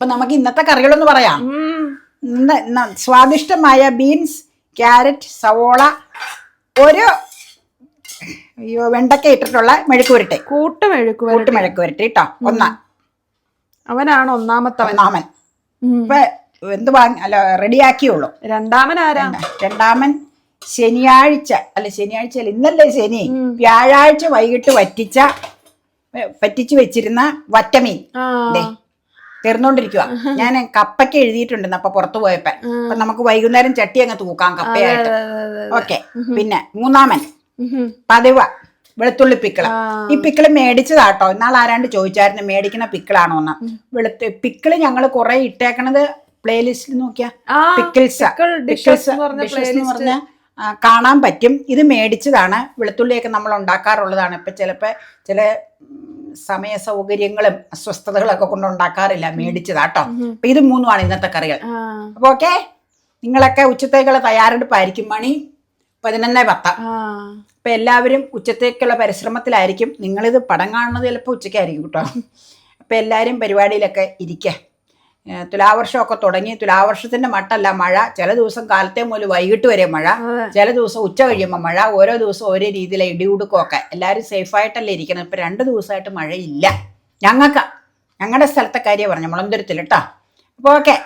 അപ്പൊ നമുക്ക് ഇന്നത്തെ കറികളൊന്ന് പറയാം. സ്വാദിഷ്ടമായ ബീൻസ് ക്യാരറ്റ് സവോള ഒരു അയ്യോ വെണ്ടക്ക ഇട്ടിട്ടുള്ള മെഴുക്ക് പുരട്ടെ. കൂട്ട് കൂട്ടുമെഴുക്ക് കൂട്ട് വരട്ടെ മെഴുക്ക് കേട്ടോ ഒന്നാ. അവനാണ് ഒന്നാമത്തെ ഒന്നാമൻ. ഇപ്പൊ എന്ത് വാങ്ങി അല്ല റെഡിയാക്കിയുള്ളൂ. രണ്ടാമൻ ആരാ? രണ്ടാമൻ ശനിയാഴ്ച. അല്ല ശനിയാഴ്ച അല്ല ഇന്നല്ലേ ശനി. വ്യാഴാഴ്ച വൈകിട്ട് വറ്റിച്ച പറ്റിച്ചു വെച്ചിരുന്ന വറ്റമീൻ. തീർന്നോണ്ടിരിക്കുക ഞാൻ കപ്പയ്ക്ക് എഴുതിയിട്ടുണ്ട് അപ്പൊ പുറത്തു പോയപ്പോ. അപ്പൊ നമുക്ക് വൈകുന്നേരം ചട്ടി അങ്ങ് തൂക്കാം കപ്പയായിട്ട്. ഓക്കെ പിന്നെ മൂന്നാമൻ. പതിവ. വെളുത്തുള്ളി പിക്കിൾ. ഈ പിക്കിൾ മേടിച്ചതാട്ടോ. ഇന്നാൾ ആരാണ്ട് ചോദിച്ചായിരുന്നു മേടിക്കുന്ന പിക്കിളാണോ എന്ന്. വെളുത്ത് പിക്കിൾ ഞങ്ങൾ കുറെ ഇട്ടേക്കണത് പ്ലേലിസ്റ്റിൽ നോക്കിയാ. പിക്കിൾസ്. പിക്കിൾസ് എന്ന് പറഞ്ഞ കാണാൻ പറ്റും. ഇത് മേടിച്ചതാണ്. വെളുത്തുള്ളിയൊക്കെ നമ്മൾ ഉണ്ടാക്കാറുള്ളതാണ്. ഇപ്പൊ ചിലപ്പോ ചില സമയ സൗകര്യങ്ങളും അസ്വസ്ഥതകളൊക്കെ കൊണ്ട് ഉണ്ടാക്കാറില്ല മേടിച്ചതാട്ടോ. അപ്പൊ ഇത് മൂന്നുമാണ് ഇന്നത്തെ കറികൾ. അപ്പൊ ഓക്കെ? നിങ്ങളൊക്കെ ഉച്ചത്തേക്കുള്ള തയ്യാറെടുപ്പായിരിക്കും മണി പതിനൊന്നേ പത്ത്. അപ്പൊ എല്ലാവരും ഉച്ചത്തേക്കുള്ള പരിശ്രമത്തിലായിരിക്കും. നിങ്ങളിത് പടം കാണുന്നത് ചിലപ്പോൾ ഉച്ചയ്ക്കായിരിക്കും കേട്ടോ. അപ്പൊ എല്ലാവരും പരിപാടിയിലൊക്കെ ഇരിക്കുക തുലാവർഷമൊക്കെ തുടങ്ങി. തുലാവർഷത്തിന്റെ മട്ടല്ല മഴ. ചില ദിവസം കാലത്തെ മുതൽ വൈകിട്ട് വരെ മഴ. ചില ദിവസം ഉച്ച കഴിയുമ്പോൾ മഴ. ഓരോ ദിവസം ഓരോ രീതിയിലെ ഇടിയുടുക്കമൊക്കെ എല്ലാവരും സേഫായിട്ടല്ലേ ഇരിക്കുന്നത്. ഇപ്പൊ രണ്ട് ദിവസമായിട്ട് മഴയില്ല. ഞങ്ങൾക്ക് ഞങ്ങളുടെ സ്ഥലത്തെ കാര്യം പറഞ്ഞു മുളന്തുരത്തിൽ കേട്ടോ അപ്പോൾ ഓക്കെ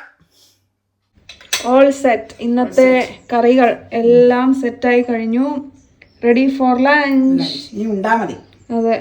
ഓൾ സെറ്റ് ഇന്നത്തെ കറികൾ എല്ലാം സെറ്റായി കഴിഞ്ഞു. റെഡി ഫോർ ലഞ്ച് ഇനി ഉണ്ടാ മതി. അതെ.